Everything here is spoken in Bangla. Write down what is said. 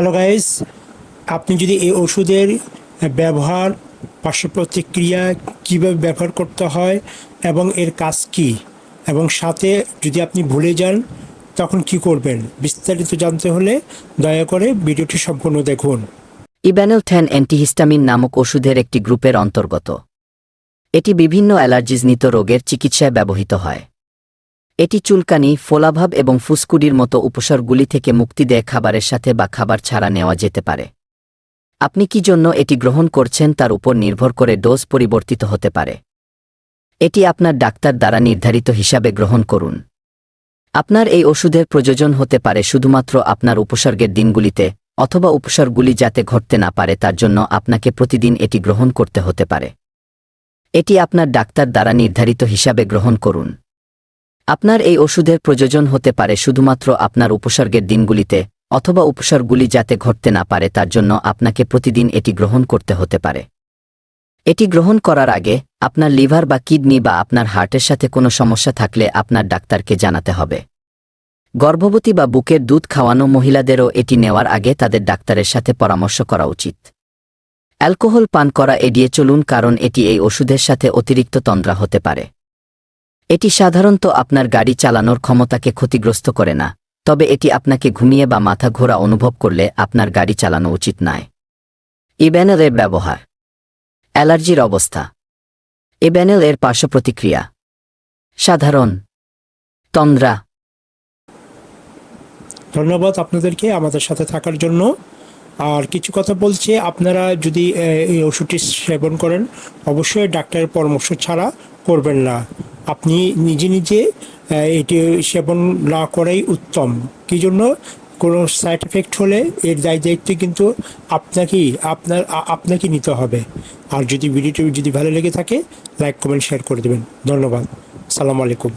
হ্যালো গাইস আপনি যদি এই ওষুধের ব্যবহার পার্শ্ব প্রতিক্রিয়া কীভাবে ব্যবহার করতে হয় এবং এর কাজ কী? এবং সাথে যদি আপনি ভুলে যান, তখন কি করবেন? বিস্তারিত জানতে হলে দয়া করে ভিডিওটি সম্পূর্ণ দেখুন। ইব্যানেল ঠ্যান অ্যান্টিহিস্টামিন নামক ওষুধের একটি গ্রুপের অন্তর্গত। এটি বিভিন্ন অ্যালার্জিজনিত রোগের চিকিৎসায় ব্যবহৃত হয়। এটি চুলকানি, ফোলাভাব এবং ফুসকুডির মতো উপসর্গগুলি থেকে মুক্তি দেয় খাবারের সাথে বা খাবার ছাড়া নেওয়া যেতে পারে। আপনি কি জন্য এটি গ্রহণ করছেন তার উপর নির্ভর করে ডোজ পরিবর্তিত হতে পারে। এটি আপনার ডাক্তার দ্বারা নির্ধারিত হিসাবে গ্রহণ করুন। আপনার এই ওষুধের প্রয়োজন হতে পারে শুধুমাত্র আপনার উপসর্গের দিনগুলিতে, অথবা উপসর্গগুলি যাতে ঘটতে না পারে তার জন্য আপনাকে প্রতিদিন এটি গ্রহণ করতে হতে পারে। এটি আপনার ডাক্তার দ্বারা নির্ধারিত হিসাবে গ্রহণ করুন। আপনার এই ওষুধের প্রয়োজন হতে পারে শুধুমাত্র আপনার উপসর্গের দিনগুলিতে, অথবা উপসর্গগুলি যাতে ঘটতে না পারে তার জন্য আপনাকে প্রতিদিন এটি গ্রহণ করতে হতে পারে। এটি গ্রহণ করার আগে আপনার লিভার বা কিডনি বা আপনার হার্টের সাথে কোনো সমস্যা থাকলে আপনার ডাক্তারকে জানাতে হবে। গর্ভবতী বা বুকের দুধ খাওয়ানো মহিলাদেরও এটি নেওয়ার আগে তাদের ডাক্তারের সাথে পরামর্শ করা উচিত। অ্যালকোহল পান করা এড়িয়ে চলুন কারণ এটি এই ওষুধের সাথে অতিরিক্ত তন্দ্রা হতে পারে। এটি সাধারণত আপনার গাড়ি চালানোর ক্ষমতাকে ক্ষতিগ্রস্ত করে না, তবে এটি আপনাকে ঘুমিয়ে বা মাথা ঘোরা অনুভব করলে আপনার গাড়ি চালানো উচিত নয়। ইব্যানেলের ব্যবহার। অ্যালার্জির অবস্থা। ইব্যানেল এর পার্শ্ব প্রতিক্রিয়া। সাধারণ। তন্দ্রা। ধন্যবাদ আপনাদেরকে আমাদের সাথে থাকার জন্য। আর কিছু কথা বলছে, আপনারা যদি এই ওষুধটি সেবন করেন, অবশ্যই ডাক্তারের পরামর্শ ছাড়া করবেন না। আপনি নিজে নিজে এটি সেবন না করাই উত্তম। কি জন্য? কোনো সাইড এফেক্ট হলে এর দায় দায়িত্ব কিন্তু আপনাকেই, আপনার আপনাকে নিতে হবে। আর যদি ভিডিওটি যদি ভালো লেগে থাকে লাইক কমেন্ট শেয়ার করে দেবেন। ধন্যবাদ। সালাম আলাইকুম।